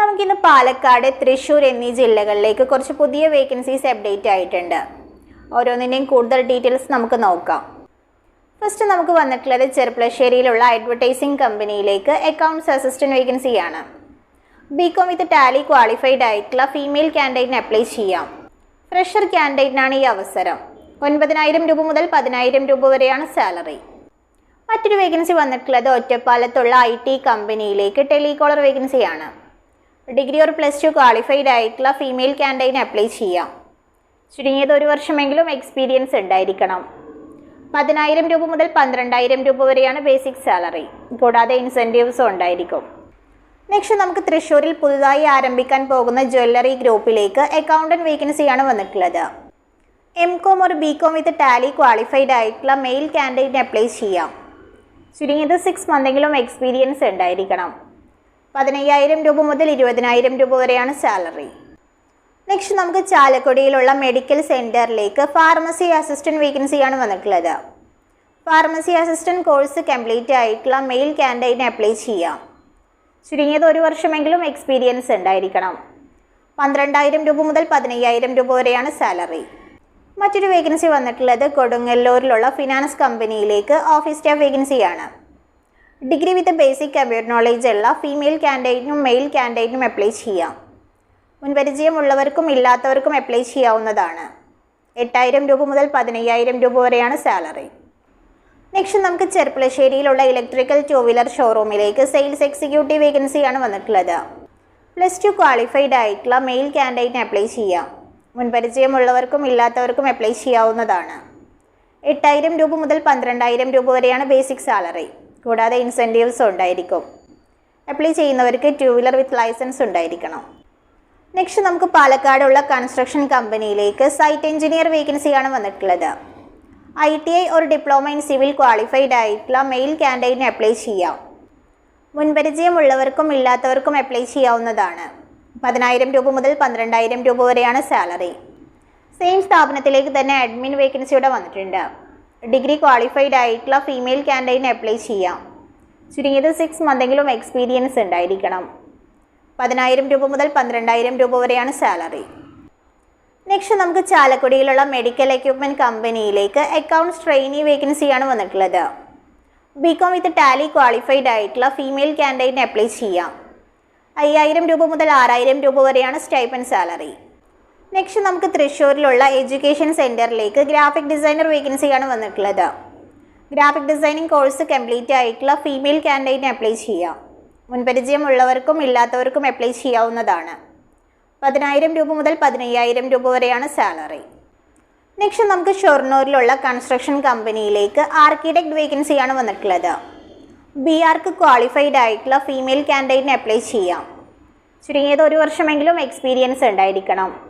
നമുക്കിന്ന് പാലക്കാട് തൃശ്ശൂർ എന്നീ ജില്ലകളിലേക്ക് കുറച്ച് പുതിയ വേക്കൻസീസ് അപ്ഡേറ്റ് ആയിട്ടുണ്ട്. ഓരോന്നിന്റെയും കൂടുതൽ ഡീറ്റെയിൽസ് നമുക്ക് നോക്കാം. ഫസ്റ്റ് നമുക്ക് വന്നിട്ടുള്ളത് ചെറുപ്പളശ്ശേരിയിലുള്ള അഡ്വർടൈസിംഗ് കമ്പനിയിലേക്ക് അക്കൗണ്ട്സ് അസിസ്റ്റന്റ് വേക്കൻസിയാണ് B com with tally qualified ആയിട്ടുള്ള ഫീമെയിൽ ക്യാൻഡിഡേറ്റിന് അപ്ലൈ ചെയ്യാം. ഫ്രഷർ ക്യാൻഡിഡേറ്റിനാണ് ഈ അവസരം. ഒൻപതിനായിരം രൂപ മുതൽ പതിനായിരം രൂപ വരെയാണ് സാലറി മറ്റൊരു വേക്കൻസി വന്നിട്ടുള്ളത് ഒറ്റപ്പാലത്തുള്ള ഐ ടി കമ്പനിയിലേക്ക് ടെലികോളർ വേക്കൻസിയാണ് ഡിഗ്രി ഒരു പ്ലസ് ടു ക്വാളിഫൈഡ് ആയിട്ടുള്ള ഫീമെയിൽ ക്യാൻഡൈൻ അപ്ലൈ ചെയ്യാം. ചുരുങ്ങിയത് ഒരു വർഷമെങ്കിലും എക്സ്പീരിയൻസ് ഉണ്ടായിരിക്കണം. പതിനായിരം രൂപ മുതൽ പന്ത്രണ്ടായിരം രൂപ വരെയാണ് ബേസിക് സാലറി കൂടാതെ ഇൻസെന്റീവ്സും ഉണ്ടായിരിക്കും. നെക്സ്റ്റ് നമുക്ക് തൃശ്ശൂരിൽ പുതുതായി ആരംഭിക്കാൻ പോകുന്ന ജ്വല്ലറി ഗ്രൂപ്പിലേക്ക് അക്കൗണ്ടന്റ് വേക്കൻസിയാണ് വന്നിട്ടുള്ളത്. എം കോം ഒരു B com with tally qualified ആയിട്ടുള്ള മെയിൽ ക്യാൻഡിഡേറ്റിന് അപ്ലൈ ചെയ്യാം. ചുരുങ്ങിയത് സിക്സ് മന്തെങ്കിലും എക്സ്പീരിയൻസ് ഉണ്ടായിരിക്കണം. പതിനയ്യായിരം രൂപ മുതൽ ഇരുപതിനായിരം രൂപ വരെയാണ് സാലറി. നെക്സ്റ്റ് നമുക്ക് ചാലക്കുടിയിലുള്ള മെഡിക്കൽ സെന്ററിലേക്ക് ഫാർമസി അസിസ്റ്റന്റ് വേക്കൻസിയാണ് വന്നിട്ടുള്ളത്. ഫാർമസി അസിസ്റ്റന്റ് കോഴ്സ് കംപ്ലീറ്റ് ആയിട്ടുള്ള മെയിൽ ക്യാൻഡൈറ്റിന് അപ്ലൈ ചെയ്യാം. ചുരുങ്ങിയത് ഒരു വർഷമെങ്കിലും എക്സ്പീരിയൻസ് ഉണ്ടായിരിക്കണം. പന്ത്രണ്ടായിരം രൂപ മുതൽ പതിനയ്യായിരം രൂപ വരെയാണ് സാലറി. മറ്റൊരു വേക്കൻസി വന്നിട്ടുള്ളത് കൊടുങ്ങല്ലൂരിലുള്ള ഫിനാൻസ് കമ്പനിയിലേക്ക് ഓഫീസ് സ്റ്റാഫ് വേക്കൻസിയാണ് degree with basic computer knowledge ഉള്ള ഫീമെയിൽ കാൻഡിഡേറ്റിനും മെയിൽ കാൻഡിഡേറ്റിനും അപ്ലൈ ചെയ്യാം. മുൻപരിചയമുള്ളവർക്കും ഇല്ലാത്തവർക്കും അപ്ലൈ ചെയ്യാവുന്നതാണ്. എട്ടായിരം രൂപ മുതൽ പതിനയ്യായിരം രൂപ വരെയാണ് സാലറി നെക്സ്റ്റ് നമുക്ക് ചെർപ്പുളശ്ശേരിയിലുള്ള ഇലക്ട്രിക്കൽ ടൂ വീലർ ഷോറൂമിലേക്ക് സെയിൽസ് എക്സിക്യൂട്ടീവ് വേക്കൻസിയാണ് വന്നിട്ടുള്ളത്. പ്ലസ് ടു ക്വാളിഫൈഡ് ആയിട്ടുള്ള മെയിൽ കാൻഡിഡേറ്റിന് അപ്ലൈ ചെയ്യാം. മുൻപരിചയമുള്ളവർക്കും ഇല്ലാത്തവർക്കും അപ്ലൈ ചെയ്യാവുന്നതാണ്. എട്ടായിരം രൂപ മുതൽ പന്ത്രണ്ടായിരം രൂപ വരെയാണ് ബേസിക് സാലറി കൂടാതെ ഇൻസെന്റീവ്സും ഉണ്ടായിരിക്കും. അപ്ലൈ ചെയ്യുന്നവർക്ക് ടൂ വീലർ വിത്ത് ലൈസൻസ് ഉണ്ടായിരിക്കണം. നെക്സ്റ്റ് നമുക്ക് പാലക്കാടുള്ള കൺസ്ട്രക്ഷൻ കമ്പനിയിലേക്ക് സൈറ്റ് എഞ്ചിനീയർ വേക്കൻസിയാണ് വന്നിട്ടുള്ളത്. ഐ ടി ഐ ഒരു ഡിപ്ലോമ ഇൻ സിവിൽ ക്വാളിഫൈഡ് ആയിട്ടുള്ള മെയിൽ ക്യാൻഡിഡേറ്റിന് അപ്ലൈ ചെയ്യാം. മുൻപരിചയമുള്ളവർക്കും ഇല്ലാത്തവർക്കും അപ്ലൈ ചെയ്യാവുന്നതാണ്. പതിനായിരം രൂപ മുതൽ പന്ത്രണ്ടായിരം രൂപ വരെയാണ് സാലറി സെയിം സ്ഥാപനത്തിലേക്ക് തന്നെ അഡ്മിൻ വേക്കൻസിയുടെ വന്നിട്ടുണ്ട്. ഡിഗ്രി ക്വാളിഫൈഡ് ആയിട്ടുള്ള ഫീമെയിൽ ക്യാൻഡിഡേറ്റിന് അപ്ലൈ ചെയ്യാം. ചുരുങ്ങിയത് സിക്സ് മന്തെങ്കിലും എക്സ്പീരിയൻസ് ഉണ്ടായിരിക്കണം. പതിനായിരം രൂപ മുതൽ പന്ത്രണ്ടായിരം രൂപ വരെയാണ് സാലറി നെക്സ്റ്റ് നമുക്ക് ചാലക്കുടിയിലുള്ള മെഡിക്കൽ എക്യുപ്മെന്റ് കമ്പനിയിലേക്ക് അക്കൗണ്ട്സ് ട്രെയിനി വേക്കൻസിയാണ് വന്നിട്ടുള്ളത്. B com with tally qualified ആയിട്ടുള്ള ഫീമെയിൽ ക്യാൻഡിഡേറ്റിന് അപ്ലൈ ചെയ്യാം. അയ്യായിരം രൂപ മുതൽ ആറായിരം രൂപ വരെയാണ് സ്റ്റൈപ്പൻ സാലറി നെക്സ്റ്റ് നമുക്ക് തൃശ്ശൂരിലുള്ള എഡ്യൂക്കേഷൻ സെന്ററിലേക്ക് ഗ്രാഫിക് ഡിസൈനർ വേക്കൻസിയാണ് വന്നിട്ടുള്ളത്. ഗ്രാഫിക് ഡിസൈനിങ് കോഴ്സ് കംപ്ലീറ്റ് ആയിട്ടുള്ള ഫീമെയിൽ ക്യാൻഡിഡേറ്റിന് അപ്ലൈ ചെയ്യാം. മുൻപരിചയമുള്ളവർക്കും ഇല്ലാത്തവർക്കും അപ്ലൈ ചെയ്യാവുന്നതാണ്. പതിനായിരം രൂപ മുതൽ പതിനയ്യായിരം രൂപ വരെയാണ് സാലറി നെക്സ്റ്റ് നമുക്ക് ഷൊർണൂരിലുള്ള കൺസ്ട്രക്ഷൻ കമ്പനിയിലേക്ക് ആർക്കിടെക്ട് വേക്കൻസിയാണ് വന്നിട്ടുള്ളത്. ബി ആർക്ക് ക്വാളിഫൈഡ് ആയിട്ടുള്ള ഫീമെയിൽ ക്യാൻഡിഡേറ്റിന് അപ്ലൈ ചെയ്യാം. ചുരുങ്ങിയത് ഒരു വർഷമെങ്കിലും എക്സ്പീരിയൻസ് ഉണ്ടായിരിക്കണം.